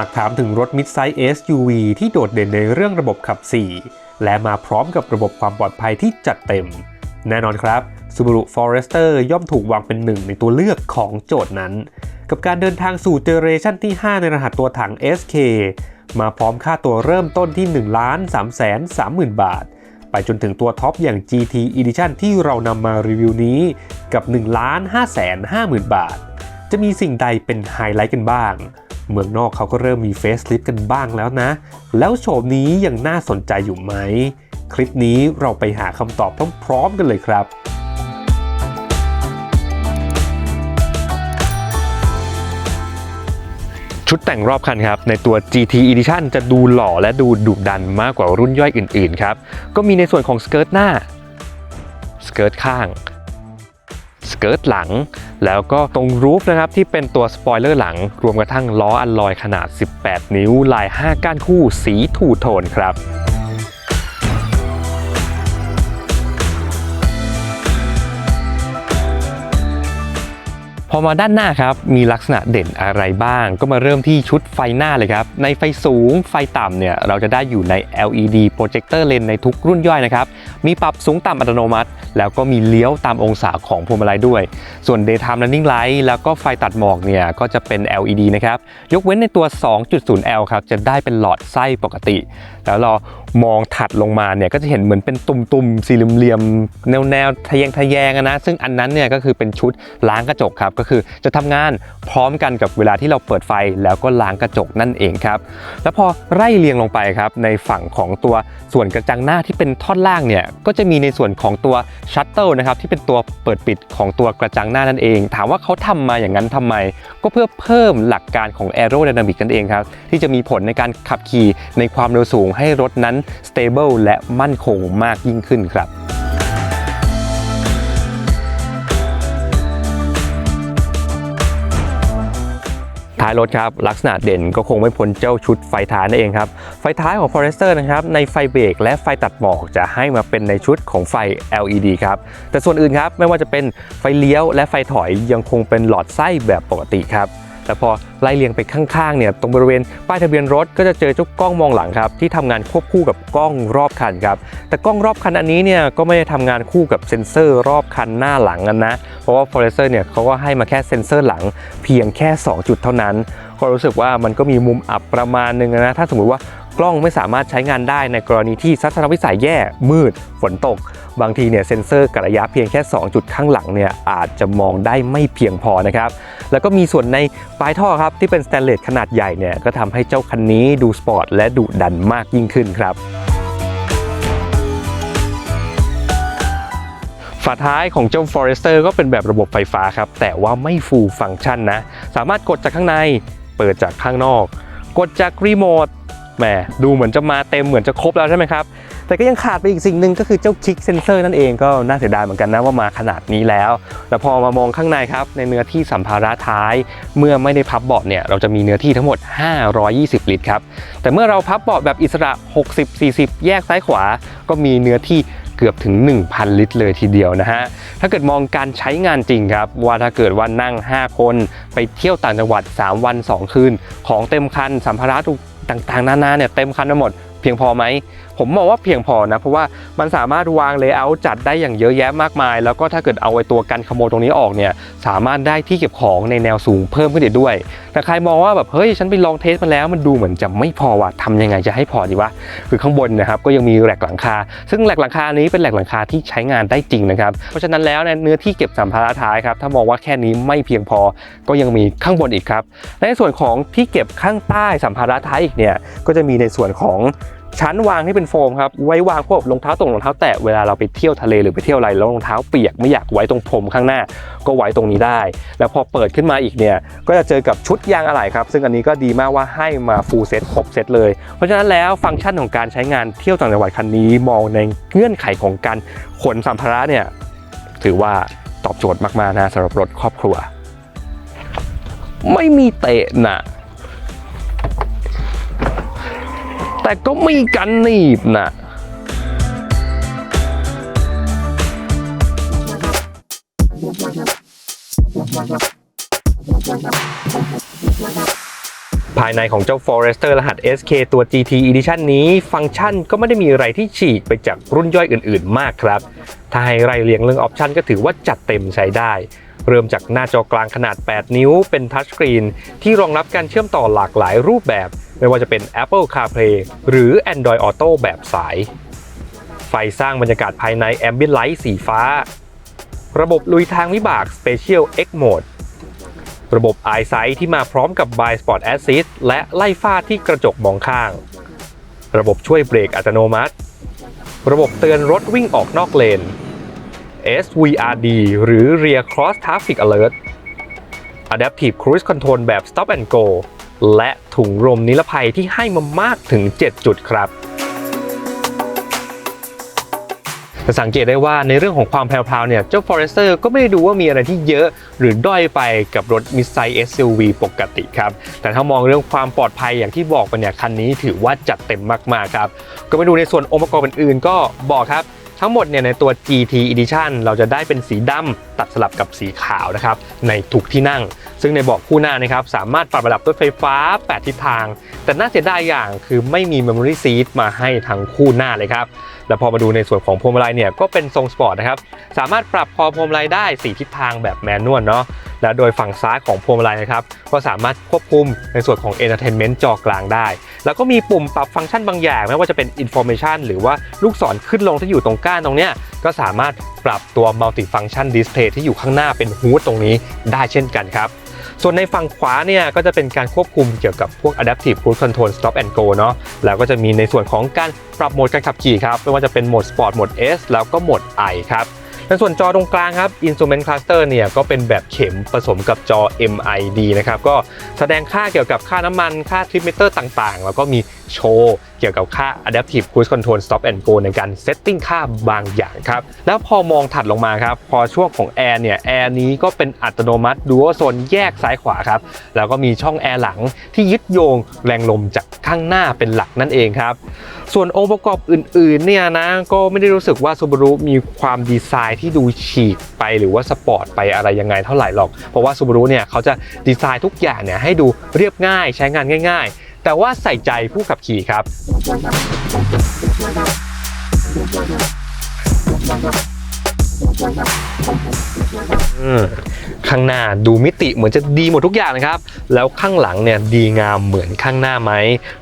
ากถามถึงรถ Midsize SUV ที่โดดเด่นในเรื่องระบบขับ 4 และมาพร้อมกับระบบความปลอดภัยที่จัดเต็ม แน่นอนครับ Subaru Forester ย่อมถูกวางเป็นหนึ่งในตัวเลือกของโจทย์นั้น กับการเดินทางสู่เจเนอเรชันที่ 5 ในรหัสตัวถัง SK มาพร้อมค่าตัวเริ่มต้นที่ 1 3 3 0 0 0 0 บาท ไปจนถึงตัวท็อปอย่าง GT Edition ที่เรานำมารีวิวนี้กับ 1 5 5 5 0 0 0บาท จะมีสิ่งใดเป็นไฮไลท์กันบ้าง เมืองนอกเขาก็เริ่มมีเฟซลิฟกันบ้างแล้วนะ แล้วโฉมนี้ยังน่าสนใจอยู่ไหม คลิปนี้เราไปหาคำตอบพร้อมๆกันเลยครับชุดแต่งรอบคันครับ ในตัว GT Edition จะดูหล่อและดูดุดันมากกว่ารุ่นย่อยอื่น ๆ ครับ ก็มีในส่วนของสเกิร์ตหน้า สเกิร์ตข้าง เกิร์ตหลัง แล้วก็ตรงรูฟนะครับที่เป็นตัวสปอยเลอร์หลัง รวมกระทั่งล้ออัลลอยขนาด 18 นิ้วลาย 5 ก้านคู่สีถูโทนครับ พอมาด้านหน้าครับ มีลักษณะเด่นอะไรบ้าง ก็มาเริ่มที่ชุดไฟหน้าเลยครับ ในไฟสูงไฟต่ำเนี่ย เราจะได้อยู่ใน LED projector lens ในทุกรุ่นย่อยนะครับ มีปรับสูงต่ำอัตโนมัติ แล้วก็มีเลี้ยวตามองศาของพวงมาลัยด้วย ส่วน daytime running light แล้วก็ไฟตัดหมอกเนี่ย ก็จะเป็น LED นะครับ ยกเว้นในตัว 2.0L ครับ จะได้เป็นหลอดไส้ปกติ แล้วเรามองถัดลงมาเนี่ยก็จะเห็นเหมือนเป็นตุ่มๆสี่เหลี่ยมๆแนวๆทะแยงทะแยงนะซึ่งอันนั้นเนี่ยก็คือเป็นชุดล้างกระจกครับก็คือจะทำงานพร้อมกันกับเวลาที่เราเปิดไฟแล้วก็ล้างกระจกนั่นเองครับแล้วพอไล่เรียงลงไปครับในฝั่งของตัวส่วนกระจังหน้าที่เป็นท่อนล่างเนี่ยก็จะมีในส่วนของตัวชัตเต l นะครับที่เป็นตัวเปิดปิดของตัวกระจังหน้านั่นเอง ถามว่าเขาทำมาอย่างนั้นทำไม ก็เพื่อเพิ่มหลักการของ aerodynamic นั่นเองครับที่จะมีผลในการขับขี่ในความเร็วสูงให้รถนั้น stable และมั่นคงมากยิ่งขึ้นครับท้ายรถครับลักษณะเด่นก็คงไม่พ้นเจ้าชุดไฟท้ายนั่นเองครับไฟท้ายของ Forester นะครับในไฟเบรกและไฟตัดหมอกจะให้มาเป็นในชุดของไฟ LED ครับแต่ส่วนอื่นครับไม่ว่าจะเป็นไฟเลี้ยวและไฟถอยยังคงเป็นหลอดไส้แบบปกติครับ แต่พอไล่เลียงไปข้างๆเนี่ยตรงบริเวณป้ายทะเบียนรถก็จะเจอเจ้ากล้องมองหลังครับที่ทำงานควบคู่กับกล้องรอบคันครับแต่กล้องรอบคันอันนี้เนี่ยก็ไม่ได้ทำงานคู่กับเซ็นเซอร์รอบคันหน้าหลังกันนะเพราะว่า Forester เนี่ยเขาก็ให้มาแค่เซ็นเซอร์หลังเพียงแค่ 2 จุดเท่านั้น ก็รู้สึกว่ามันก็มีมุมอับประมาณหนึงนะถ้าสมมติว่ากล้องไม่สามารถใช้งานได้ในกรณีที่ทัศนวิสัยแย่มืด ฝนตก บางทีเนี่ยเซ็นเซอร์กะระยะเพียงแค่ 2 จุดข้างหลังเนี่ยอาจจะมองได้ไม่เพียงพอนะครับแล้วก็มีส่วนในปลายท่อครับที่เป็นสแตนเลสขนาดใหญ่เนี่ยก็ทำให้เจ้าคันนี้ดูสปอร์ตและดุดันมากยิ่งขึ้นครับฝาท้ายของเจ้า Forester ก็เป็นแบบระบบไฟฟ้าครับ แต่ว่าไม่ full ฟัง c t ชันนะ สามารถกดจากข้างใน เปิดจากข้างนอก กดจากรีโมทแหมดูเหมือนจะมาเต็มเหมือนจะครบแล้วใช่ไหมครับ แต่ก็ยังขาดไปอีกสิ่งหนึ่งก็คือเจ้าคลิกเซนเซอร์นั่นเองก็น่าเสียดายเหมือนกันนะว่ามาขนาดนี้แล้ว แล้วพอมามองข้างในครับในเนื้อที่สัมภาระท้าย เมื่อไม่ได้พับเบาะเนี่ยเราจะมีเนื้อที่ทั้งหมด 520 ลิตรครับแต่เมื่อเราพับเบาะแบบอิสระ 60-40 แยกซ้ายขวา ก็มีเนื้อที่เกือบถึง 1,000 ลิตรเลยทีเดียวนะฮะ ถ้าเกิดมองการใช้งานจริงครับ ว่าถ้าเกิดว่านั่ง 5 คนไปเที่ยวต่างจังหวัด 3 วัน 2 คืน ของเต็มคันสัมภาระต่างๆ นานาเนี่ยเต็มคันไปหมด เพียงพอไหม ผมมองว่าเพียงพอนะเพราะว่ามันสามารถวางเลเยอร์จัดได้อย่างเยอะแยะมากมาย แล้วก็ถ้าเกิดเอาไอ้ตัวกันขโมยตรงนี้ออกเนี่ยสามารถได้ที่เก็บของในแนวสูงเพิ่มขึ้นอีกด้วย แต่ใครมองว่าแบบเฮ้ยฉันไปลองเทสมาแล้วมันดูเหมือนจะไม่พอว่ะทำยังไงจะให้พอดีวะคือข้างบนนะครับก็ยังมีแหลกหลังคา ซึ่งแหลกหลังคานี้เป็นแหลกหลังคาที่ใช้งานได้จริงนะครับเพราะฉะนั้นแล้วเนื้อที่เก็บสัมภาระท้ายครับถ้ามองว่าแค่นี้ไม่เพียงพอก็ยังมีข้างบนอีกครับในส่วนของที่เก็บข้างใต้สัมภาระท้ายอีกเนี่ยก็จะมีในส่วนของ ชั้นวางที่เป็นโฟมครับไว้วางพวกรองเท้าตรงรองเท้าแตะเวลาเราไปเที่ยวทะเลหรือไปเที่ยวอะไรแล้วรองเท้าเปียกไม่อยากไว้ตรงพรมข้างหน้า ก็ไว้ตรงนี้ได้ แล้วพอเปิดขึ้นมาอีกเนี่ยก็จะเจอกับชุดยางอะไหล่ครับ ซึ่งอันนี้ก็ดีมากว่าให้มาฟูลเซ็ตครบเซ็ตเลย เพราะฉะนั้นแล้วฟังก์ชันของการใช้งานเที่ยวต่างจังหวัดคันนี้มองในเงื่อนไขของการขนสัมภาระเนี่ยถือว่าตอบโจทย์มากๆนะสำหรับรถครอบครัว ไม่มีเตะนะ แต่ก็มีกันหนีบนะภายในของเจ้า Forester รหัส SK ตัว GT Edition นี้ฟังก์ชันก็ไม่ได้มีอะไรที่ฉีกไปจากรุ่นย่อยอื่นๆมากครับ ถ้าให้ไล่เรียงเรื่องออปชันก็ถือว่าจัดเต็มใช้ได้ เริ่มจากหน้าจอกลางขนาด 8 นิ้วเป็นทัชสกรีนที่รองรับการเชื่อมต่อหลากหลายรูปแบบ ไม่ว่าจะเป็น Apple CarPlay หรือ Android Auto แบบสาย ไฟสร้างบรรยากาศภายใน Ambient Light สีฟ้า ระบบลุยทางวิบาก Special X Mode ระบบ EyeSight ที่มาพร้อมกับ By Spot Assist และไล่ฟ้าที่กระจกมองข้าง ระบบช่วยเบรกอัตโนมัติ ระบบเตือนรถวิ่งออกนอกเลน SVRD หรือ Rear Cross Traffic Alert Adaptive Cruise Control แบบ Stop and Go และถุงลมนิรภัยที่ให้มามากถึง 7 จุดครับจะสังเกตได้ว่าในเรื่องของความแพรวๆเนี่ย เจ้า Forester ก็ไม่ได้ดูว่ามีอะไรที่เยอะหรือด้อยไปกับรถ Midsize SUV ปกติครับ แต่ถ้ามองเรื่องความปลอดภัยอย่างที่บอกไปเนี่ย คันนี้ถือว่าจัดเต็มมากๆครับ ก็ไปดูในส่วนองค์ประกอบอื่นๆก็บอกครับ ทั้งหมดเนี่ยในตัว GT Edition เราจะได้เป็นสีดำ ตัดสลับกับสีขาวนะครับในทุกที่นั่ง ซึ่งในเบาะคู่หน้านะครับสามารถปรับระดับด้วยไฟฟ้า 8 ทิศทาง แต่น่าเสียดายอย่างคือไม่มี Memory Seat มาให้ทั้งคู่หน้าเลยครับแล้วพอมาดูในส่วนของพวงมาลัยเนี่ยก็เป็นทรงสปอร์ตนะครับสามารถปรับคอพวงมาลัยได้ 4 ทิศทางแบบแมนนวลเนาะและโดยฝั่งซ้ายของพวงมาลัยนะครับก็สามารถควบคุมในส่วนของ Entertainment จอกลางได้ แล้วก็มีปุ่มปรับฟังก์ชันบางอย่างไม่ว่าจะเป็น Information หรือว่าลูกศรขึ้นลงที่อยู่ตรงก้านตรงเนี้ยก็สามารถ ปรับตัว Multi-Function Display ที่อยู่ข้างหน้าเป็นฮูดตรงนี้ได้เช่นกันครับ ส่วนในฝั่งขวาเนี่ยก็จะเป็นการควบคุมเกี่ยวกับพวก Adaptive Cruise Control Stop and Go เนาะแล้วก็จะมีในส่วนของการปรับโหมดการขับขี่ครับไม่ว่าจะเป็นโหมด Sport โหมด S แล้วก็โหมด I ครับในส่วนจอตรงกลางครับ Instrument Cluster เนี่ยก็เป็นแบบเข็มผสมกับจอ MID นะครับ ก็แสดงค่าเกี่ยวกับค่าน้ำมัน ค่าทริปมิเตอร์ต่างๆ แล้วก็มี โชว์เกี่ยวกับค่า Adaptive Cruise Control Stop and Go ในการเซตติ้งค่าบางอย่างครับ แล้วพอมองถัดลงมาครับ พอช่วงของแอร์เนี่ยแอร์นี้ก็เป็นอัตโนมัติดู o โซนแยกซ้ายขวาครับ แล้วก็มีช่องแอร์หลังที่ยึดโยงแรงลมจากข้างหน้าเป็นหลักนั่นเองครับ ส่วนองค์ประกอบอื่นๆเนี่ยนะก็ไม่ได้รู้สึกว่า Subaru มีความดีไซน์ที่ดูฉีกไปหรือว่าสปอร์ตไปอะไรยังไงเท่าไหร่หรอก เพราะว่า Subaru เนี่ยเขาจะดีไซน์ทุกอย่างเนี่ยให้ดูเรียบง่ายใช้งานง่าย ๆ แต่ว่าใส่ใจผู้ขับขี่ครับ ข้างหน้าดูมิติเหมือนจะดีหมดทุกอย่างนะครับ แล้วข้างหลังเนี่ยดีงามเหมือนข้างหน้าไหม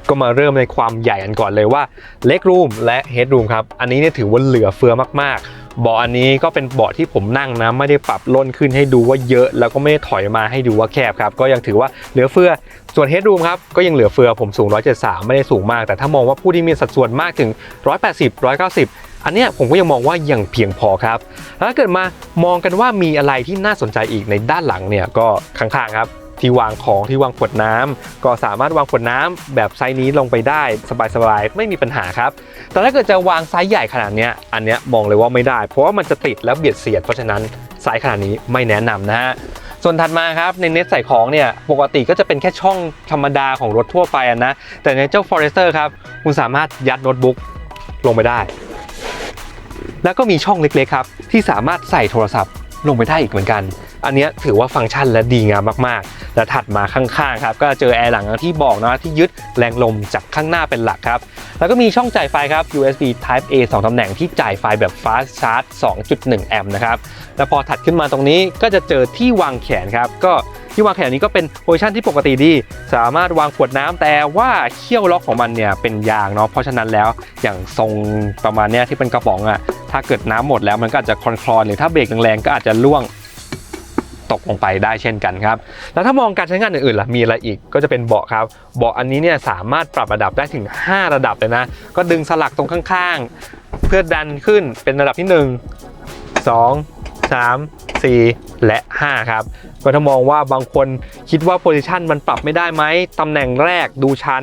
ก็มาเริ่มในความใหญ่กันก่อนเลยว่าเล็กรูมและเฮดรูมครับ อันนี้เนี่ยถือว่าเหลือเฟือมากๆ เบาะอันนี้ก็เป็นเบาะที่ผมนั่งนะไม่ได้ปรับล่นขึ้นให้ดูว่าเยอะ แล้วก็ไม่ได้ถอยมาให้ดูว่าแคบครับ ก็ยังถือว่าเหลือเฟือส่วนเฮดรูมครับก็ยังเหลือเฟือผมสูง 173 ไม่ได้สูงมาก แต่ถ้ามองว่าผู้ที่มีสัดส่วนมากถึง 180 190 อันเนี้ยผมก็ยังมองว่ายังเพียงพอครับแล้วเกิดมามองกันว่ามีอะไรที่น่าสนใจอีกในด้านหลังเนี่ยก็ข้างๆครับ ที่วางของที่วางขวดน้ำก็สามารถวางขวดน้ำแบบไซส์นี้ลงไปได้สบายๆ ไม่มีปัญหาครับ แต่ถ้าเกิดจะวางไซส์ใหญ่ขนาดเนี้ยอันเนี้ยมองเลยว่าไม่ได้ เพราะว่ามันจะติดแล้วเบียดเสียดเพราะฉะนั้นไซส์ขนาดนี้ไม่แนะนำนะฮะส่วนถัดมาครับในเน็ตใส่ของเนี่ยปกติก็จะเป็นแค่ช่องธรรมดาของรถทั่วไปนะแต่ในเจ้า Forester ครับคุณสามารถยัดโน้ตบุ๊กลงไปได้ แล้วก็มีช่องเล็กๆครับที่สามารถใส่โทรศัพท์ลงไปได้อีกเหมือนกัน อันเนี้ยถือว่าฟังก์ชันและดีงามมากๆ และถัดมาข้างๆครับก็เจอแอร์หลังที่บอกนะที่ยึดแรงลมจากข้างหน้าเป็นหลักครับ แล้วก็มีช่องจ่ายไฟครับ USB Type A 2 ตำแหน่งที่จ่ายไฟแบบ Fast Charge 2.1 แอมป์นะครับแล้วพอถัดขึ้นมาตรงนี้ก็จะเจอที่วางแขนครับก็ที่วางแขนนี้ก็เป็นโพซิชันที่ปกติดี สามารถวางขวดน้ำแต่ว่าเขี้ยวล็อกของมันเนี่ยเป็นยางเนาะเพราะฉะนั้นแล้วอย่างทรงประมาณเนี้ยที่เป็นกระป๋องอะถ้าเกิดน้ำหมดแล้วมันก็อาจจะคลอนคลอนๆหรือถ้าเบรกแรงๆก็อาจจะล่วง ตกลงไปได้เช่นกันครับ แล้วถ้ามองการใช้งานอื่นๆล่ะมีอะไรอีกก็จะเป็นเบาะครับเบาะอันนี้เนี่ยสามารถปรับระดับได้ถึง 5 ระดับเลยนะ ก็ดึงสลักตรงข้างๆ เพื่อดันขึ้นเป็นระดับที่ 1 2 3 4 และ 5 ครับ ก็ถ้ามองว่าบางคนคิดว่าโพซิชันมันปรับไม่ได้ไหมตำแหน่งแรกดูชัน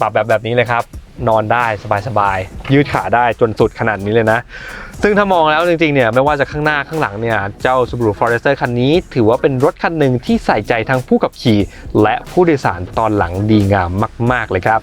ปรับแบบแบบนี้เลยครับ นอนได้สบายๆยืดขาได้จนสุดขนาดนี้เลยนะ ซึ่งถ้ามองแล้วจริงๆเนี่ยไม่ว่าจะข้างหน้าข้างหลังเนี่ยเจ้า Subaru Forester คันนี้ ถือว่าเป็นรถคันหนึ่งที่ใส่ใจทั้งผู้ขับขี่ และผู้โดยสารตอนหลังดีงามมาก ๆเลยครับ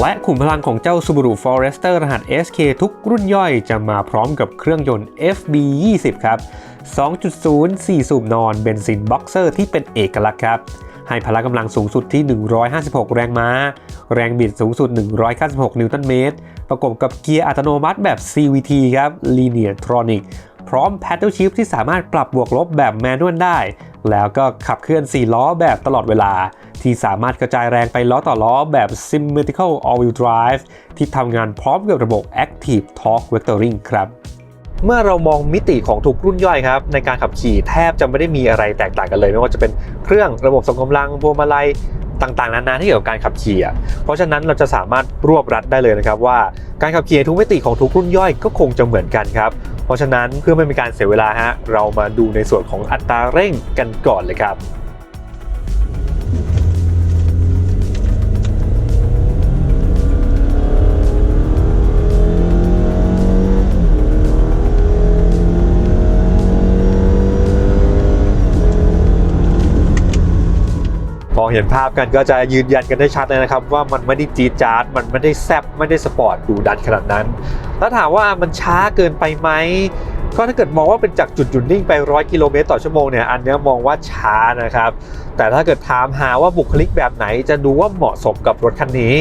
และขุมพลังของเจ้า Subaru Forester รหัส SK ทุกรุ่นย่อยจะมาพร้อมกับเครื่องยนต์ FB20 ครับ 2.0 4 สูบนอนเบนซินบ็อกเซอร์ที่เป็นเอกลักษณ์ครับ ให้พละกำลังสูงสุดที่ 156 แรงม้า แรงบิดสูงสุด 196 นิวตันเมตร ประกบกับเกียร์อัตโนมัติแบบ CVT ครับ Linear Tronic พร้อม Paddle Shift ที่สามารถปรับบวกลบแบบแมนนวลได้ แล้วก็ขับเคลื่อน 4 ล้อแบบตลอดเวลา ที่สามารถกระจายแรงไปล้อต่อล้อแบบ Symmetrical All-Wheel Drive ที่ทำงานพร้อมกับระบบ Active Torque Vectoring ครับเมื่อเรามองมิติของทุกรุ่นย่อยครับในการขับขี่แทบจะไม่ได้มีอะไรแตกต่างกันเลย ไม่ว่าจะเป็นเครื่องระบบส่งกำลังพวงมาลัยต่างๆ นานาที่เกี่ยวกับการขับขี่อะเพราะฉะนั้นเราจะสามารถรวบรัดได้เลยนะครับว่าการขับขี่ทุกมิติของทุกรุ่นย่อยก็คงจะเหมือนกันครับ เพราะฉะนั้นเพื่อไม่เป็นการเสียเวลาฮะเรามาดูในส่วนของอัตราเร่งกันก่อนเลยครับ เห็นภาพกันก็จะยืนยันกันได้ชัดเลยนะครับ ว่ามันไม่ได้จี๊ดจ๊าดมันไม่ได้แซบไม่ได้สปอร์ตดูดันขนาดนั้น แล้วถามว่ามันช้าเกินไปไหม ก็ถ้าเกิดมองว่าเป็นจากจุดหยุดนิ่งไป 100 กิโลเมตรต่อชั่วโมงเนี่ยอันนี้มองว่าช้านะครับ แต่ถ้าเกิดถามหาว่าบุคลิกแบบไหนจะดูว่าเหมาะสมกับรถคันนี้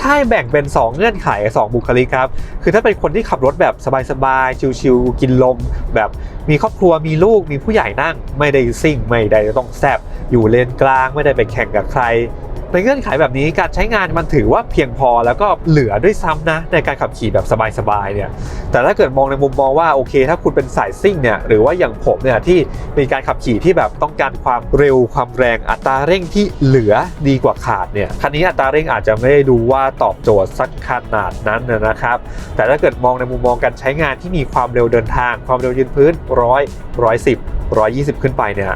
ถ้าแบ่งเป็น 2 เงื่อนไข 2 บุคลิกครับ คือถ้าเป็นคนที่ขับรถแบบสบายๆ ชิลๆ กินลม แบบมีครอบครัวมีลูกมีผู้ใหญ่นั่ง ไม่ได้ซิ่งไม่ได้ต้องแซบอยู่เลนกลาง ไม่ได้ไปแข่งกับใคร ในเงื่อนไขแบบนี้การใช้งานมันถือว่าเพียงพอแล้วก็เหลือด้วยซ้ำนะในการขับขี่แบบสบายๆเนี่ยแต่ถ้าเกิดมองในมุมมองว่าโอเค ถ้าคุณเป็นสายซิ่งเนี่ยหรือว่าอย่างผมเนี่ยที่มีการขับขี่ที่แบบต้องการความเร็วความแรงอัตราเร่งที่เหลือดีกว่าขาดเนี่ยคันนี้อัตราเร่งอาจจะไม่ได้ดูว่าตอบโจทย์สักขนาดนั้นนะครับ แต่ถ้าเกิดมองในมุมมองการใช้งานที่มีความเร็วเดินทาง ความเร็วยืนพื้นร้อยร้อยสิบร้อยยี่สิบขึ้นไปเนี่ย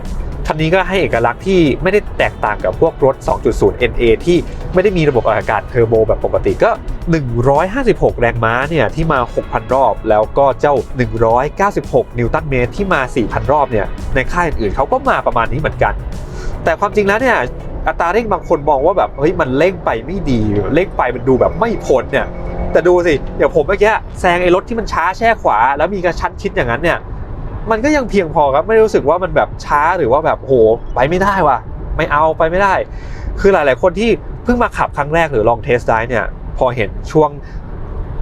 คันนี้ก็ให้เอกลักษณ์ที่ไม่ได้แตกต่างกับพวกรถ 2.0 NA ที่ไม่ได้มีระบบอากาศเทอร์โบแบบปกติก็ 156 แรงม้าเนี่ยที่มา 6,000 รอบ แล้วก็เจ้า 196 นิวตันเมตรที่มา 4,000 รอบเนี่ยในค่ายอื่นๆเขาก็มาประมาณนี้เหมือนกัน แต่ความจริงแล้วเนี่ยอัตราเร่งบางคนมองว่าแบบเฮ้ยมันเร่งไปไม่ดีเร่งไปมันดูแบบไม่พ้นเนี่ยแต่ดูสิอย่างผมเมื่อกี้แซงไอ้รถที่มันช้าแช่ขวา แล้วมีกระชั้นชิดอย่างนั้นเนี่ย มันก็ยังเพียงพอครับไม่รู้สึกว่ามันแบบช้าหรือว่าแบบโหไปไม่ได้ว่ะ ไม่เอาไปไม่ได้ คือหลาย ๆ คนที่เพิ่งมาขับครั้งแรกหรือลองเทสได้เนี่ย พอเห็นช่วง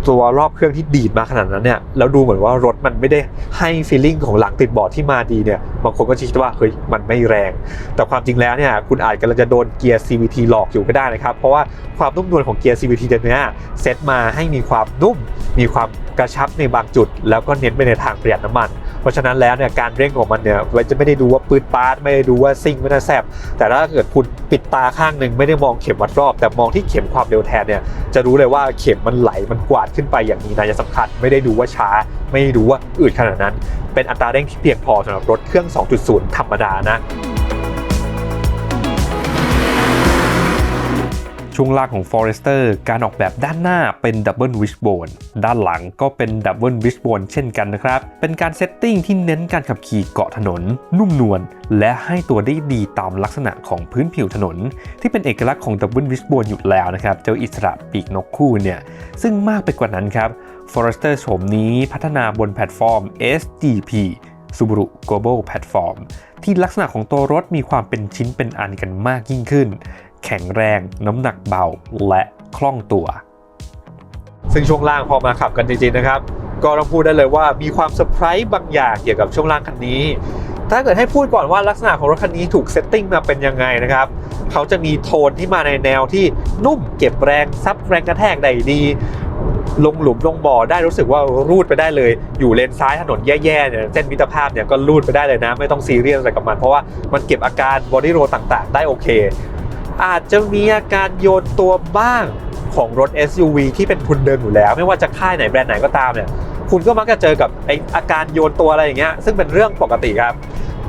ตัวรอบเครื่องที่ดีดมาขนาดนั้นเนี่ยแล้วดูเหมือนว่ารถมันไม่ได้ให้ฟีลลิ่งของหลังติดเบาะที่มาดีเนี่ยบางคนก็คิดว่าเฮ้ยมันไม่แรง แต่ความจริงแล้วเนี่ยคุณอาจกำลังจะโดนเกียร์ CVT หลอกอยู่ก็ได้นะครับ เพราะว่าความนุ่มนวลของเกียร์ CVT ตัวเนี้ยเซตมาให้มีความนุ่ม มีความกระชับในบางจุด แล้วก็เน้นไปในทางประหยัดน้ำมัน เพราะฉะนั้นแล้วเนี่ยการเร่งของมันเนี่ยมันจะไม่ได้ดูว่าปืนปาดไม่ได้ดูว่าซิ่งไม่ได้แซบแต่ถ้าเกิดคุณปิดตาข้างหนึ่งไม่ได้มองเข็มวัดรอบ แต่มองที่เข็มความเร็วแทนเนี่ยจะรู้เลยว่าเข็มมันไหลมันกวาดขึ้นไปอย่างมีนัยสำคัญ ไม่ได้ดูว่าช้า ไม่ได้ดูว่าอืดขนาดนั้น เป็นอัตราเร่งที่เพียงพอสำหรับรถเครื่อง 2.0 ธรรมดานะ ช่วงล่างของ Forester การออกแบบด้านหน้าเป็น Double Wishbone ด้านหลังก็เป็น Double Wishbone เช่นกันนะครับ เป็นการเซตติ้งที่เน้นการขับขี่เกาะถนน นุ่มนวลและให้ตัวได้ดีตามลักษณะของพื้นผิวถนน ที่เป็นเอกลักษณ์ของ Double Wishbone อยู่แล้วนะครับ เจ้าอิสระปีกนกคู่เนี่ย ซึ่งมากไปกว่านั้นครับ Forester โฉมนี้พัฒนาบนแพลตฟอร์ม SGP Subaru Global Platform ที่ลักษณะของตัวรถมีความเป็นชิ้นเป็นอันกันมากยิ่งขึ้น แข็งแรง น้ำหนักเบาและคล่องตัว ซึ่งช่วงล่างพอมาขับกันจริงๆนะครับ ก็ต้องพูดได้เลยว่ามีความเซอร์ไพรส์บางอย่างเกี่ยวกับช่วงล่างคันนี้ ถ้าเกิดให้พูดก่อนว่าลักษณะของรถคันนี้ถูกเซตติ้งมาเป็นยังไงนะครับเขาจะมีโทนที่มาในแนวที่นุ่มเก็บแรงซับแรงกระแทกได้ดีลงหลุมลงบ่อได้รู้สึกว่ารูดไปได้เลย อยู่เลนซ้ายถนนแย่ๆเนี่ยเส้นมิตรภาพเนี่ยก็รูดไปได้เลยนะ ไม่ต้องซีเรียสอะไรกับมัน เพราะว่ามันเก็บอาการบอดี้โรต่างๆ ได้โอเค อาจจะมีอาการโยนตัวบ้างของรถ SUV ที่เป็นทุนเดิมอยู่แล้ว ไม่ว่าจะค่ายไหนแบรนด์ไหนก็ตามเนี่ยคุณก็มักจะเจอกับไออาการโยนตัวอะไรอย่างเงี้ยซึ่งเป็นเรื่องปกติครับ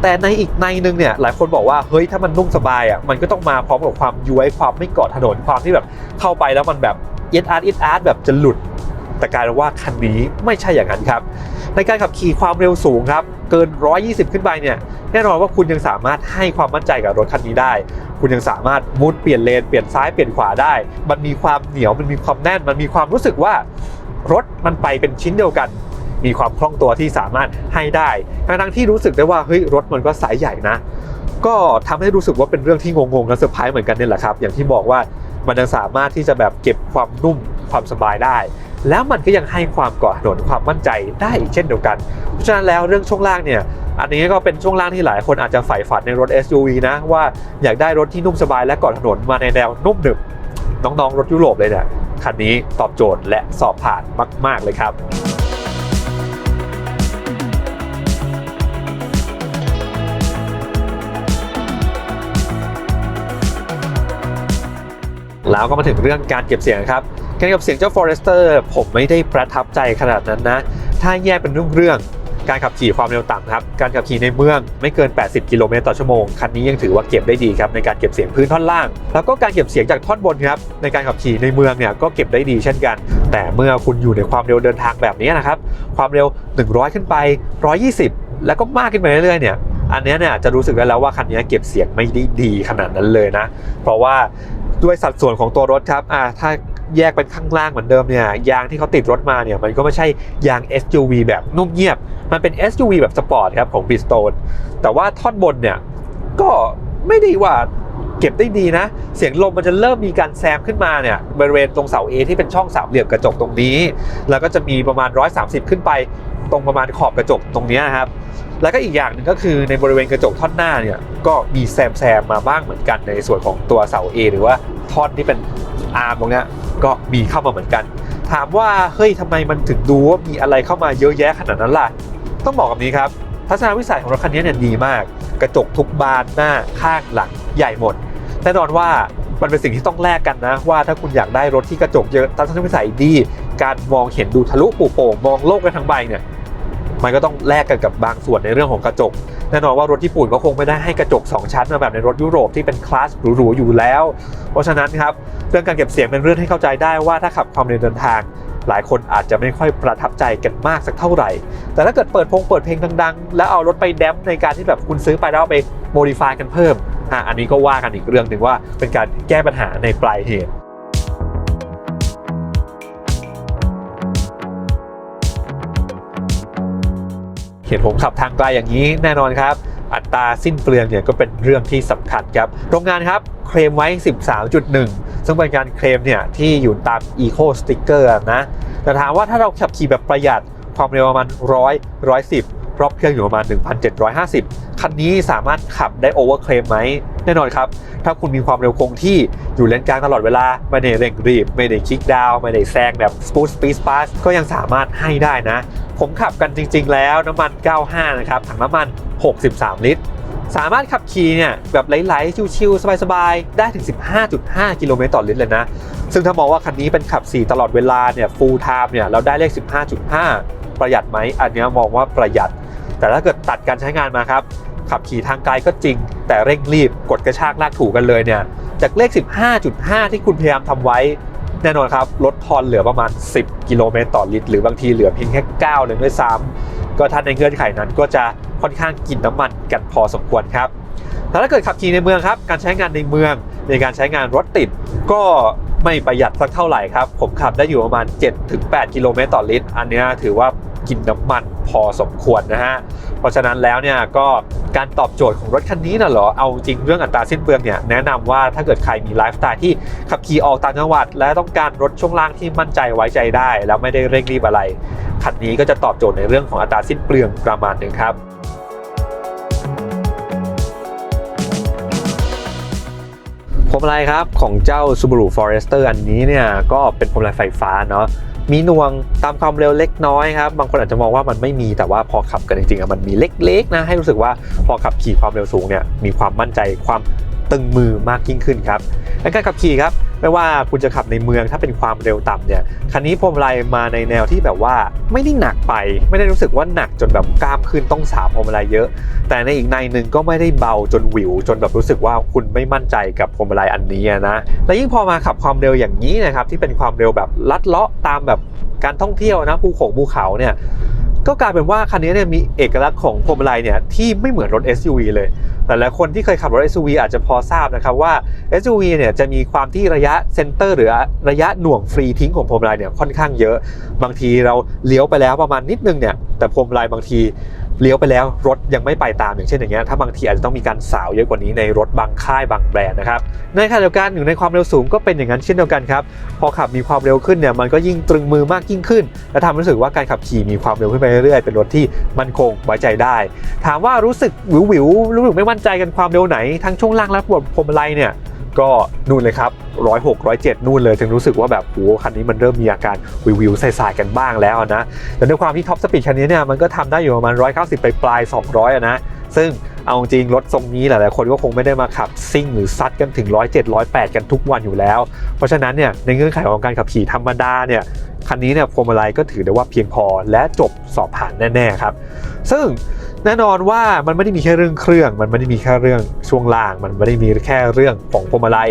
แต่ในอีกในนึงเนี่ยหลายคนบอกว่าเฮ้ยถ้ามันนุ่มสบายอะมันก็ต้องมาพร้อมกับความย้วยความไม่เกาะถนนความที่แบบเข้าไปแล้วมันแบบอิดอาร์ตอิดอาร์ตแบบจะหลุดแต่กลายเป็นว่าคันนี้ไม่ใช่อย่างนั้นครับ ในการขับขี่ความเร็วสูงครับ เกิน 120 ขึ้นไปเนี่ย แน่นอนว่าคุณยังสามารถให้ความมั่นใจกับรถคันนี้ได้ คุณยังสามารถมุดเปลี่ยนเลนเปลี่ยนซ้ายเปลี่ยนขวาได้ มันมีความเหนียวมันมีความแน่น มันมีความรู้สึกว่ารถมันไปเป็นชิ้นเดียวกัน มีความคล่องตัวที่สามารถให้ได้ทั้งที่รู้สึกได้ว่าเฮ้ยรถมันก็สายใหญ่นะ ก็ทำให้รู้สึกว่าเป็นเรื่องที่งงๆและเซอร์ไพรส์เหมือนกันนี่แหละครับ อย่างที่บอกว่ามันยังสามารถที่จะแบบเก็บความนุ่มความสบายได้ แล้วมันก็ยังให้ความเกาะถนนความมั่นใจได้อีกเช่นเดียวกัน เพราะฉะนั้นแล้วเรื่องช่วงล่างเนี่ย อันนี้ก็เป็นช่วงล่างที่หลายคนอาจจะใฝ่ฝันในรถ SUV นะ ว่าอยากได้รถที่นุ่มสบายและเกาะถนนมาในแนวนุ่มหนึบน้องๆ รถยุโรปเลยเนี่ยคันนี้ตอบโจทย์และสอบผ่านมาก ๆ เลยครับแล้วก็มาถึงเรื่องการเก็บเสียงครับ การเก็บเสียงเจ้า Forester ผมไม่ได้ประทับใจขนาดนั้นนะ ถ้าแยกเป็นเรื่องเรื่องๆ การขับขี่ความเร็วต่ำครับ การขับขี่ในเมืองไม่เกิน 80 กิโลเมตรต่อชั่วโมง คันนี้ยังถือว่าเก็บได้ดีครับในการเก็บเสียงพื้นท่อนล่าง แล้วก็การเก็บเสียงจากท่อนบนครับในการขับขี่ในเมืองเนี่ยก็เก็บได้ดีเช่นกัน แต่เมื่อคุณอยู่ในความเร็วเดินทางแบบนี้นะครับ ความเร็ว 100 ขึ้นไป 120 แล้วก็มากขึ้นไปเรื่อยๆเนี่ยอันนี้เนี่ยจะรู้สึกได้แล้วว่าคันนี้เก็บเสียงไม่ได้ดีขนาดนั้นเลยนะ เพราะว่าด้วยสัดส่วนของตัวรถครับอ่าถ้าแยกเป็นข้างล่างเหมือนเดิมเนี่ยยางที่เขาติดรถมาเนี่ยมันก็ไม่ใช่ยาง SUV แบบนุ่มเงียบ มันเป็น SUV แบบสปอร์ตครับของ Bridgestone แต่ว่าท่อนบนเนี่ยก็ไม่ได้ว่าเก็บได้ดีนะ เสียงลมมันจะเริ่มมีการแซมขึ้นมาเนี่ยบริเวณตรงเสา A ที่เป็นช่องสามเหลี่ยมกระจกตรงนี้ แล้วก็จะมีประมาณ 130 ขึ้นไป ตรงประมาณขอบกระจกตรงนี้นะครับ แล้วก็อีกอย่างหนึ่งก็คือในบริเวณกระจกท่อนหน้าเนี่ยก็มีแซมแซมมาบ้างเหมือนกันในส่วนของตัวเสา A หรือว่าท่อนที่เป็นอาร์มตรงนี้ก็มีเข้ามาเหมือนกัน ถามว่าเฮ้ยทำไมมันถึงดูว่ามีอะไรเข้ามาเยอะแยะขนาดนั้นล่ะ ต้องบอกแบบนี้ครับ ทัศนวิสัยของรถคันนี้เนี่ยดีมาก กระจกทุกบานหน้าข้างหลังใหญ่หมดแน่นอนว่ามันเป็นสิ่งที่ต้องแลกกันนะ ว่าถ้าคุณอยากได้รถที่กระจกเยอะทัศนวิสัยดี การมองเห็นดูทะลุปูโป่งมองโลกไปทั้งใบเนี่ยมันก็ต้องแลกกันกับบางส่วนในเรื่องของกระจก แน่นอนว่ารถญี่ปุ่นก็คงไม่ได้ให้กระจก 2 ชั้นมาแบบในรถยุโรปที่เป็นคลาสหรูๆอยู่แล้ว เพราะฉะนั้นครับเรื่องการเก็บเสียงเป็นเรื่องให้เข้าใจได้ว่าถ้าขับความเร็วเดินทาง หลายคนอาจจะไม่ค่อยประทับใจกันมากสักเท่าไหร่ แต่ถ้าเกิดเปิดพงเปิดเพลงดังๆ แล้วเอารถไปแดมในการที่แบบคุณซื้อไปแล้วไปโมดิฟายกันเพิ่มอะอันนี้ก็ว่ากันอีกเรื่องหนึ่งว่าเป็นการแก้ปัญหาในปลายเหตุเห็นผมขับทางไกลอย่างนี้แน่นอนครับ อัตราสิ้นเปลืองเนี่ยก็เป็นเรื่องที่สำคัญครับ โรงงานครับเคลมไว้ 13.1 ซึ่งเป็นการเคลมเนี่ยที่อยู่ตาม Eco Sticker นะ แต่ถามว่าถ้าเราขับขี่แบบประหยัดความเร็วประมาณ100 110 รอบเครื่องอยู่ประมาณ 1,750 คันนี้สามารถขับได้โอเวอร์เคลมไหมแน่นอนครับ ถ้าคุณมีความเร็วคงที่อยู่เลนกลางตลอดเวลา ไม่ได้เร่งรีบ ไม่ได้คลิกดาวไม่ได้แซงแบบสปูดสปีดสปาร์ก็ยังสามารถให้ได้นะ ผมขับกันจริง ๆ แล้วน้ำมัน 95 นะครับถังน้ำมัน 63 ลิตรสามารถขับขี่เนี่ยแบบไหลๆ ชิวๆ สบายๆ ได้ถึง 15.5 กิโลเมตรต่อลิตรเลยนะ ซึ่งถ้ามองว่าคันนี้เป็นขับ 4 ตลอดเวลาเนี่ย full time เนี่ย เราได้เลข 15.5 ประหยัดไหม อันเนี้ยมองว่าประหยัด แต่ถ้าเกิดตัดการใช้งานมาครับ ขับขี่ทางไกลก็จริง แต่เร่งรีบกดกระชากลากถูกันเลยเนี่ย จากเลข 15.5 ที่คุณพยายามทำไว้ แน่นอนครับลดทอนเหลือประมาณ 10 กิโลเมตรต่อลิตร หรือบางทีเหลือเพียงแค่9เลยด้วยซ้ำก็ถ้านในเงื่อนไขนั้นก็จะค่อนข้างกินน้ำมันกันพอสมควรครับแต่ถ้าเกิดขับขี่ในเมืองครับ การใช้งานในเมืองในการใช้งานรถติด ก็ ไม่ประหยัดสักเท่าไหร่ครับ ผมขับได้อยู่ประมาณ 7-8 กิโลเมตรต่อลิตร อันนี้ถือว่ากินน้ำมันพอสมควรนะฮะ เพราะฉะนั้นแล้วเนี่ยก็การตอบโจทย์ของรถคันนี้น่ะเหรอ เอาจริงเรื่องอัตราสิ้นเปลืองเนี่ยแนะนำว่าถ้าเกิดใครมีไลฟ์สไตล์ที่ขับขี่ออกต่างจังหวัด และต้องการรถช่วงล่างที่มั่นใจไว้ใจได้ แล้วไม่ได้เร่งรีบอะไร คันนี้ก็จะตอบโจทย์ในเรื่องของอัตราสิ้นเปลืองประมาณหนึ่งครับ วงมาลัยครับของเจ้า Subaru Forester อันนี้เนี่ยก็เป็นพวงมาลัยไฟฟ้าเนาะมีน่วงตามความเร็วเล็กน้อยครับ บางคนอาจจะมองว่ามันไม่มีแต่ว่าพอขับกันจริงๆอะมันมีเล็กๆนะให้รู้สึกว่าพอขับขี่ความเร็วสูงเนี่ยมีความมั่นใจความตึงมือมากยิ่งขึ้นครับและการขับขี่ครับ ไม่ว่าคุณจะขับในเมืองถ้าเป็นความเร็วต่ำเนี่ยคันนี้พวงมาลัยมาในแนวที่แบบว่าไม่ได้หนักไป ไม่ได้รู้สึกว่าหนักจนแบบกล้ามขึ้นต้องสาพวงมาลัยเยอะ แต่ในอีกในหนึ่งก็ไม่ได้เบาจนหวิว จนแบบรู้สึกว่าคุณไม่มั่นใจกับพวงมาลัยอันนี้นะและยิ่งพอมาขับความเร็วอย่างนี้นะครับที่เป็นความเร็วแบบลัดเลาะตามแบบการท่องเที่ยวนะภูเขาภูเขาเนี่ยก็กลายเป็นว่าคันนี้เนี่ยมีเอกลักษณ์ของพวงมาลัยเนี่ยที่ไม่เหมือนรถ SUV เลย หลายคนที่เคยขับรถ SUV อาจจะพอทราบนะครับว่า SUV เนี่ยจะมีความที่ระยะเซนเตอร์หรือระยะหน่วงฟรีทิ้งของพวงมาลัยเนี่ยค่อนข้างเยอะ บางทีเราเลี้ยวไปแล้วประมาณนิดนึงเนี่ยแต่พวงมาลัยบางที เลี้ยวไปแล้วรถยังไม่ไปตามอย่างเช่นอย่างเงี้ยถ้าบางทีอาจจะต้องมีการสาวเยอะกว่านี้ในรถบางค่ายบางแบรนด์นะครับในขณะเดียวกันอยู่ในความเร็วสูงก็เป็นอย่างนั้นเช่นเดียวกันครับพอขับมีความเร็วขึ้นเนี่ยมันก็ยิ่งตรึงมือมากยิ่งขึ้น และทำให้รู้สึกว่าการขับขี่มีความเร็วขึ้นไปเรื่อยๆเป็นรถที่มั่นคงไว้ใจได้ ถามว่ารู้สึกวิววิวรู้สึกไม่มั่นใจกันความเร็วไหนทั้งช่วงล่างและพวงมาลัยเนี่ย ก็นู่นเลยครับร้อยหกร้อยเจ็ดนู่นเลยถึงรู้สึกว่าแบบโหคันนี้มันเริ่มมีอาการวิววิวใส่ๆกันบ้างแล้วนะแต่ด้วยความที่ท็อปสปีดคันนี้เนี่ยมันก็ทำได้อยู่ประมาณ190ไปปลายๆ200อะนะซึ่งเอาจริงรถทรงนี้หลายๆคนก็คงไม่ได้มาขับซิ่งหรือซัดกันถึง 107 108 กันทุกวันอยู่แล้ว เพราะฉะนั้นเนี่ยในเงื่อนไขของการขับขี่ธรรมดาเนี่ยคันนี้เนี่ยพวงมาลัยก็ถือได้ว่าเพียงพอและจบสอบผ่านแน่ ๆ ครับ ซึ่ง แน่นอนว่ามันไม่ได้มีแค่เรื่องเครื่อง มันไม่ได้มีแค่เรื่องช่วงล่าง มันไม่ได้มีแค่เรื่องของพวงมาลัย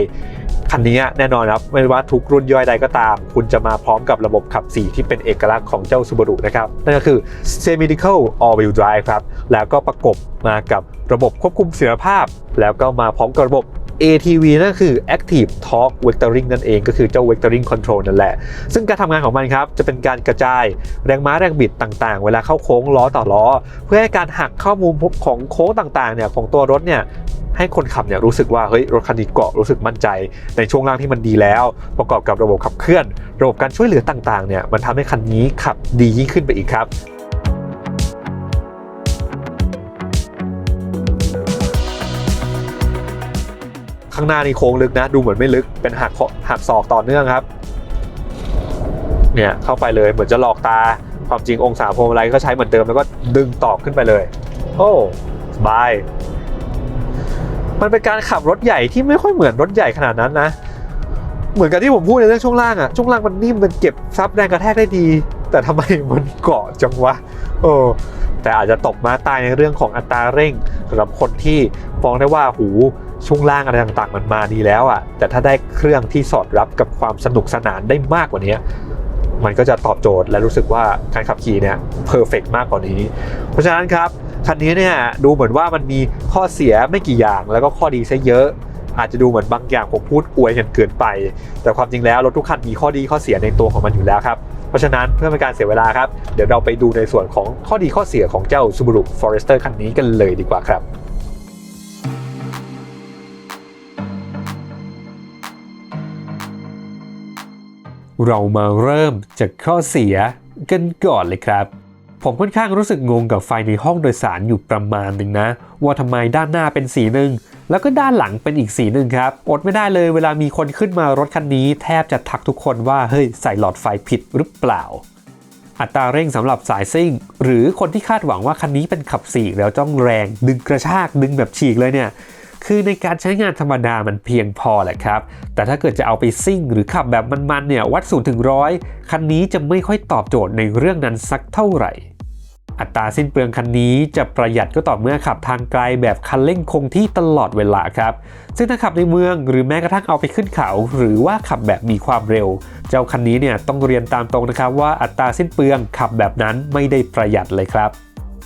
คันนี้แน่นอนครับไม่ว่าทุกรุ่นย่อยใดก็ตาม คุณจะมาพร้อมกับระบบขับสีที่เป็นเอกลักษณ์ของเจ้า Subaru นะครับ นั่นก็คือ Semi-Dical All-Wheel Drive ครับ แล้วก็ประกบมากับระบบควบคุมเสถียรภาพ แล้วก็มาพร้อมกับระบบ ATV นั่นคือ Active Torque Vectoring นั่นเองก็คือเจ้า Vectoring Control นั่นแหละ ซึ่งการทำงานของมันครับจะเป็นการกระจายแรงม้าแรงบิดต่างๆ เวลาเข้าโค้งล้อต่อล้อ เพื่อให้การหักเข้ามุมของโค้งต่างๆเนี่ยของตัวรถเนี่ยให้คนขับเนี่ยรู้สึกว่าเฮ้ยรถคันนี้เกาะรู้สึกมั่นใจ ในช่วงล่างที่มันดีแล้ว ประกอบกับระบบขับเคลื่อน ระบบการช่วยเหลือต่างๆเนี่ยมันทำให้คันนี้ขับดียิ่งขึ้นไปอีกครับ ข้างหน้านี่โค้งลึกนะ ดูเหมือนไม่ลึกเป็นหักหักศอกต่อเนื่องครับ เนี่ยเข้าไปเลยเหมือนจะหลอกตาความจริงองศาพวงมาลัยก็ใช้เหมือนเดิมแล้วก็ดึงตอกขึ้นไปเลย โอ้สบาย มันเป็นการขับรถใหญ่ที่ไม่ค่อยเหมือนรถใหญ่ขนาดนั้นนะ เหมือนกับที่ผมพูดในเรื่องช่วงล่างอะช่วงล่างมันนิ่มมันเก็บซับแรงกระแทกได้ดี แต่ทำไมมันเกาะจังวะโอ้แต่อาจจะตกมาตายในเรื่องของอัตราเร่งสำหรับคนที่มองได้ว่าหูช่วงล่างอะไรต่างๆ มันมาดีแล้วอะแต่ถ้าได้เครื่องที่สอดรับกับความสนุกสนานได้มากกว่านี้มันก็จะตอบโจทย์และรู้สึกว่าการขับขี่เนี่ยเพอร์เฟกมากกว่านี้ เพราะฉะนั้นครับ คันนี้เนี่ยดูเหมือนว่ามันมีข้อเสียไม่กี่อย่างแล้วก็ข้อดีซะเยอะ อาจจะดูเหมือนบางอย่างผมพูดอวยกันเกินไป แต่ความจริงแล้วรถทุกคันมีข้อดีข้อเสียในตัวของมันอยู่แล้วครับ ราะฉะนั้นเพื่อเป็นการเสียเวลาครับ เดี๋ยวเราไปดูในส่วนของข้อดีข้อเสียของเจ้า Subaru Forester คันนี้กันเลยดีกว่าครับเรามาเริ่มจากข้อเสียกันก่อนเลยครับ ผมค่อนข้างรู้สึกงงกับไฟในห้องโดยสารอยู่ประมาณหนึ่งนะ ว่าทำไมด้านหน้าเป็นสีหนึ่งแล้วก็ด้านหลังเป็นอีกสีหนึ่งครับ อดไม่ได้เลยเวลามีคนขึ้นมารถคันนี้แทบจะทักทุกคนว่าเฮ้ยใส่หลอดไฟผิดหรือเปล่า อัตราเร่งสำหรับสายซิ่ง หรือคนที่คาดหวังว่าคันนี้เป็นขับสี่แล้วต้องแรงดึงกระชากดึงแบบฉีกเลยเนี่ยคือในการใช้งานธรรมดามันเพียงพอแหละครับ แต่ถ้าเกิดจะเอาไปซิ่ง หรือขับแบบมันๆเนี่ยวัดศูนย์ถึงร้อยคันนี้จะไม่ค่อยตอบโจทย์ในเรื่องนั้นสักเท่าไหร่ อัตราสิ้นเปลืองคันนี้จะประหยัดก็ต่อเมื่อขับทางไกลแบบคันเร่งคงที่ตลอดเวลาครับ ซึ่งถ้าขับในเมืองหรือแม้กระทั่งเอาไปขึ้นเขา หรือว่าขับแบบมีความเร็ว เจ้าคันนี้เนี่ยต้องเรียนตามตรงนะครับว่าอัตราสิ้นเปลืองขับแบบนั้นไม่ได้ประหยัดเลยครับ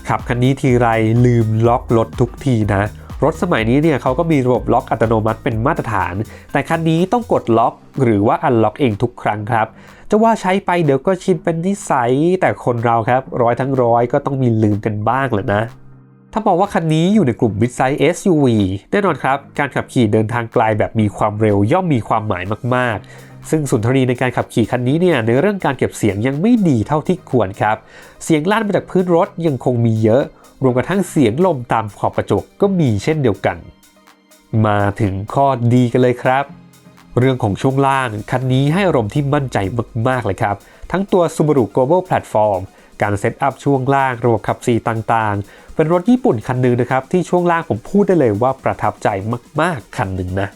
ขับคันนี้ทีไรลืมล็อกรถทุกทีนะ รถสมัยนี้เนี่ยเขาก็มีระบบล็อกอัตโนมัติเป็นมาตรฐาน แต่คันนี้ต้องกดล็อกหรือว่าอันล็อกเองทุกครั้งครับ จะว่าใช้ไปเดี๋ยวก็ชินเป็นนิสัย แต่คนเราครับร้อยทั้งร้อยก็ต้องมีลืมกันบ้างแหละนะถ้ามองว่าคันนี้อยู่ในกลุ่ม mid size SUV แน่นอนครับ การขับขี่เดินทางไกลแบบมีความเร็วย่อมมีความหมายมาก ๆ ซึ่งสุนทรีในการขับขี่คันนี้เนี่ยในเรื่องการเก็บเสียงยังไม่ดีเท่าที่ควรครับ เสียงลั่นมาจากพื้นรถยังคงมีเยอะ รวมกระทั่งเสียงลมตามขอบกระจกก็มีเช่นเดียวกัน มาถึงข้อดีกันเลยครับ เรื่องของช่วงล่างคันนี้ให้อารมณ์ที่มั่นใจมากๆเลยครับ ทั้งตัว Subaru Global Platform การเซตอัพช่วงล่างระบบขับ4ต่างๆ เป็นรถญี่ปุ่นคันหนึ่งนะครับ ที่ช่วงล่างผมพูดได้เลยว่าประทับใจมาก ๆ คันหนึ่งนะ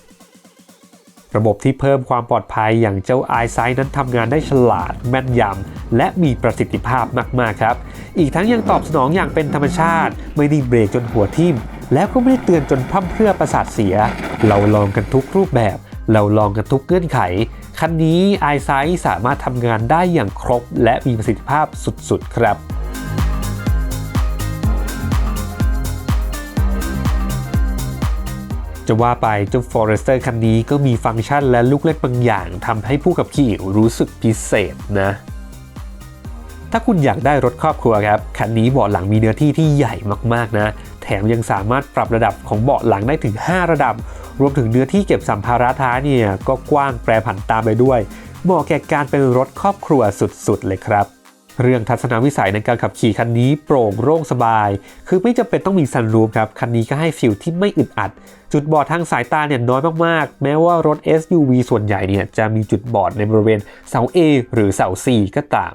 ระบบที่เพิ่มความปลอดภัยอย่างเจ้า i s i นั้นทำงานได้ฉลาด แม่นยำ และมีประสิทธิภาพมากๆครับ อีกทั้งยังตอบสนองอย่างเป็นธรรมชาติ ไม่ได้เบรกจนหัวทิ่ม แล้วก็ไม่ได้เตือนจนพร่ำเพรื่อประสาทเสีย เราลองกันทุกรูปแบบ เราลองกันทุกเงื่อนไข คันนี้ i s i สามารถทำงานได้อย่างครบ และมีประสิทธิภาพสุดๆ ครับ จะว่าไปเจ้า Forester คันนี้ก็มีฟังก์ชันและลูกเล่นบางอย่างทำให้ผู้ขับขี่รู้สึกพิเศษนะ ถ้าคุณอยากได้รถครอบครัวครับ คันนี้เบาะหลังมีเนื้อที่ที่ใหญ่มากๆนะ แถมยังสามารถปรับระดับของเบาะหลังได้ถึง 5 ระดับ รวมถึงเนื้อที่เก็บสัมภาระท้ายเนี่ยก็กว้างแปรผันตามไปด้วยเหมาะแก่การเป็นรถครอบครัวสุดๆเลยครับ เรื่องทัศนวิสัยในการขับขี่คันนี้โปร่งโล่งสบาย คือไม่จำเป็นต้องมีซันรูฟครับ คันนี้ก็ให้ฟิลที่ไม่อึดอัด จุดบอดทางสายตาเนี่ยน้อยมากๆ แม้ว่ารถ SUV ส่วนใหญ่เนี่ยจะมีจุดบอดในบริเวณเสา A หรือเสา C ก็ตาม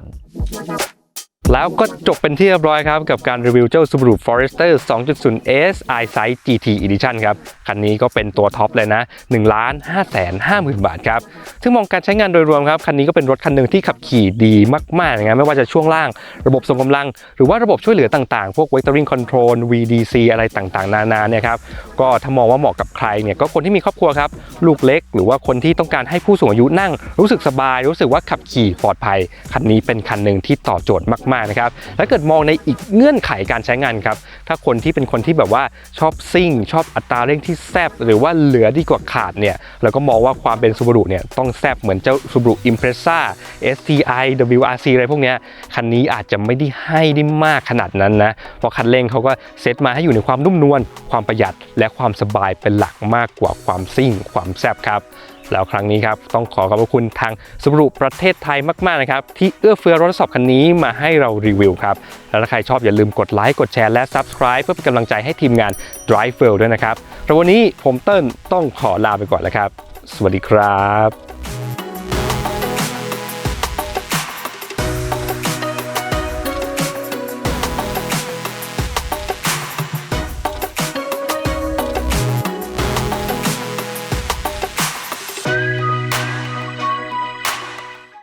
แล้วก็จบเป็นที่เรียบร้อยครับ กับการรีวิวเจ้า Subaru Forester 2.0 S i-Size GT Edition ครับ คันนี้ก็เป็นตัวท็อปเลยนะ1ล้าน5แสน5หมื่นบาทครับ ซึ่งมองการใช้งานโดยรวมครับ คันนี้ก็เป็นรถคันหนึ่งที่ขับขี่ดีมากๆนะไม่ว่าจะช่วงล่าง ระบบส่งกำลัง หรือว่าระบบช่วยเหลือต่างๆ พวก Vectoring Control VDC อะไรต่างๆ นานาเนี่ยครับ ก็ถ้ามองว่าเหมาะกับใครเนี่ยก็คนที่มีครอบครัวครับ ลูกเล็ก หรือว่าคนที่ต้องการให้ผู้สูงอายุนั่ง รู้สึกสบาย รู้สึกว่าขับขี่ปลอดภัย คันนี้เป็นคันหนึ่งที่ตอบโจทย์มากๆนะครับและเกิดมองในอีกเงื่อนไขการใช้งานครับถ้าคนที่เป็นคนที่แบบว่าชอบซิ่ง ชอบอัตราเร่งที่แซบหรือว่าเหลือดีกว่าขาดเนี่ยเราก็มองว่าความเป็น Subaru เนี่ยต้องแซบเหมือนเจ้า Subaru Impreza STI WRC อะไรพวกเนี้ยคันนี้อาจจะไม่ได้ให้ได้มากขนาดนั้นนะเพราะคันเร่งเขาก็เซตมาให้อยู่ในความนุ่มนวลความประหยัดและความสบายเป็นหลักมากกว่าความซิ่ง ความแซบครับ แล้วครั้งนี้ครับต้องขอขอบพระคุณทางสรุปประเทศไทยมากๆนะครับที่เอื้อเฟื้อรถทดสอบคันนี้มาให้เรารีวิวครับ แล้วถ้าใครชอบอย่าลืมกดไลค์กดแชร์และ Subscribe เพื่อเป็นกำลังใจให้ทีมงาน Drive w e l l ด้วยนะครับแต่วันนี้ผมเติ้ลต้องขอลาไปก่อนแล้วครับ สวัสดีครับ